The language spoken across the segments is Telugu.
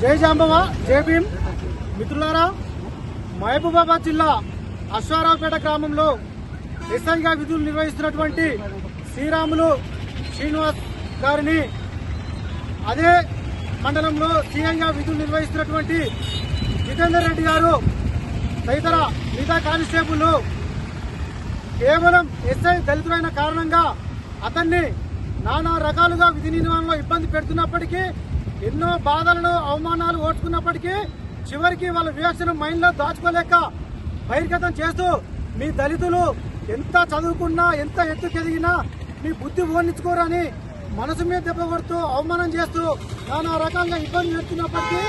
జై జాంబవ జై భీమ్. మిత్రులారా మహబూబాబాద్ జిల్లా అశ్వారావుపేట గ్రామంలో ఎస్ఐగా విధులు నిర్వహిస్తున్నటువంటి శ్రీరాములు శ్రీనివాస్ గారిని అదే మండలంలో సీఎంగా విధులు నిర్వహిస్తున్నటువంటి జితేందర్ రెడ్డి గారు తదితర మిగతా కానిస్టేబుల్ కేవలం ఎస్ఐ దళితులైన కారణంగా అతన్ని నానా రకాలుగా విధి నిర్వహణలో ఇబ్బంది పెడుతున్నప్పటికీ ఎన్నో బాధలను అవమానాలు ఓడ్చుకున్నప్పటికీ చివరికి వాళ్ళ వివక్షను మైండ్లో దాచుకోలేక బహిర్గతం చేస్తూ మీ దళితులు ఎంత చదువుకున్నా ఎంత ఎత్తుకెదిగినా మీ బుద్ధి ఓడించుకోరని మనసు మీద దెబ్బ కొడుతూ అవమానం చేస్తూ నానా రకాలుగా ఇబ్బంది పెడుతున్నప్పటికీ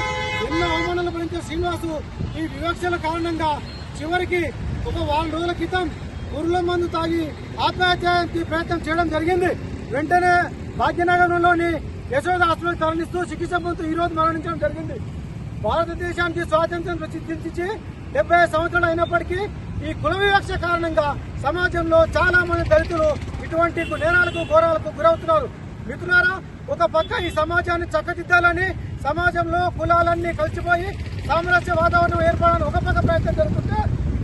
ఎన్నో అవమానాలు గురించి శ్రీనివాసు ఈ వివక్షల కారణంగా చివరికి ఒక వారం రోజుల క్రితం గురుల మందు తాగి ఆత్మహత్యానికి ప్రయత్నం చేయడం జరిగింది. వెంటనే భాగ్యనగరంలోని యశోద హాస్పిటల్ తరలిస్తూ చికిత్స పొందుతూ ఈ రోజు మరణించడం జరిగింది. భారతదేశానికి స్వాతంత్ర్యం ప్రసిద్ధించి డెబ్బై సంవత్సరాలు అయినప్పటికీ ఈ కుల వివక్ష కారణంగా సమాజంలో చాలా మంది దళితులు ఇటువంటి నేరాలకు ఘోరాలకు గురవుతున్నారు. మిత్రులారా ఒక పక్క ఈ సమాజాన్ని చక్కదిద్దాలని సమాజంలో కులాలన్నీ కలిసిపోయి సామరస్య వాతావరణం ఏర్పడాలని ఒక పక్క ప్రయత్నం జరుగుతుంటే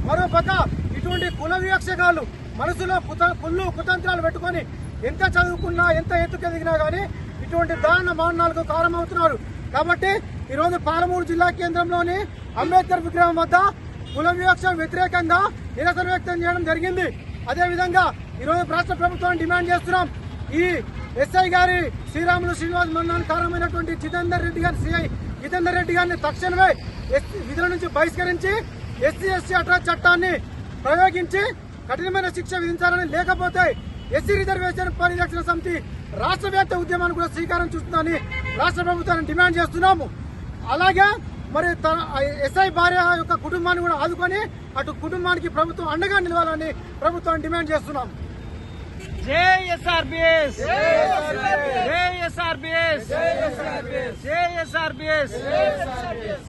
మరో పక్క ఇటువంటి కుల వివక్షగాళ్ళు మనసులో కుత కుళ్ళు కుతంత్రాలు పెట్టుకొని ఎంత చదువుకున్నా ఎంత ఎత్తుకెదిగినా కానీ ఇటువంటి దారుణ మరణాలకు కారణమవుతున్నారు. కాబట్టి ఈరోజు పాలమూరు జిల్లా కేంద్రంలోని అంబేద్కర్ విగ్రహం వద్ద కుల వివక్ష వ్యతిరేకంగా నిరసన వ్యక్తం చేయడం జరిగింది. అదేవిధంగా ఈరోజు రాష్ట్ర ప్రభుత్వాన్ని డిమాండ్ చేస్తున్నాం. ఈ ఎస్ఐ గారి శ్రీరాములు శ్రీనివాస్ మరణానికి కారణమైనటువంటి జితేందర్ రెడ్డి గారి సిఐ జితేందర్ రెడ్డి గారిని తక్షణమే విధుల నుంచి బహిష్కరించి ఎస్సీ ఎస్సీ అట్రా చట్టాన్ని ప్రయోగించి కఠినమైన శిక్ష విధించాలని లేకపోతే ఎస్సీ రిజర్వేషన్ పరిరక్షణ సమితి రాష్ట్ర వ్యాప్త ఉద్యమాన్ని కూడా శ్రీకారం చుస్తుందని రాష్ట్ర ప్రభుత్వాన్ని డిమాండ్ చేస్తున్నాము. అలాగే మరి తన ఎస్ఐ భార్య యొక్క కుటుంబాన్ని కూడా ఆదుకొని అటు కుటుంబానికి ప్రభుత్వం అండగా నిలవాలని ప్రభుత్వాన్ని డిమాండ్ చేస్తున్నాం. జై ఎస్ఆర్బిఎస్! జై ఎస్ఆర్బిఎస్! జై ఎస్ఆర్బిఎస్!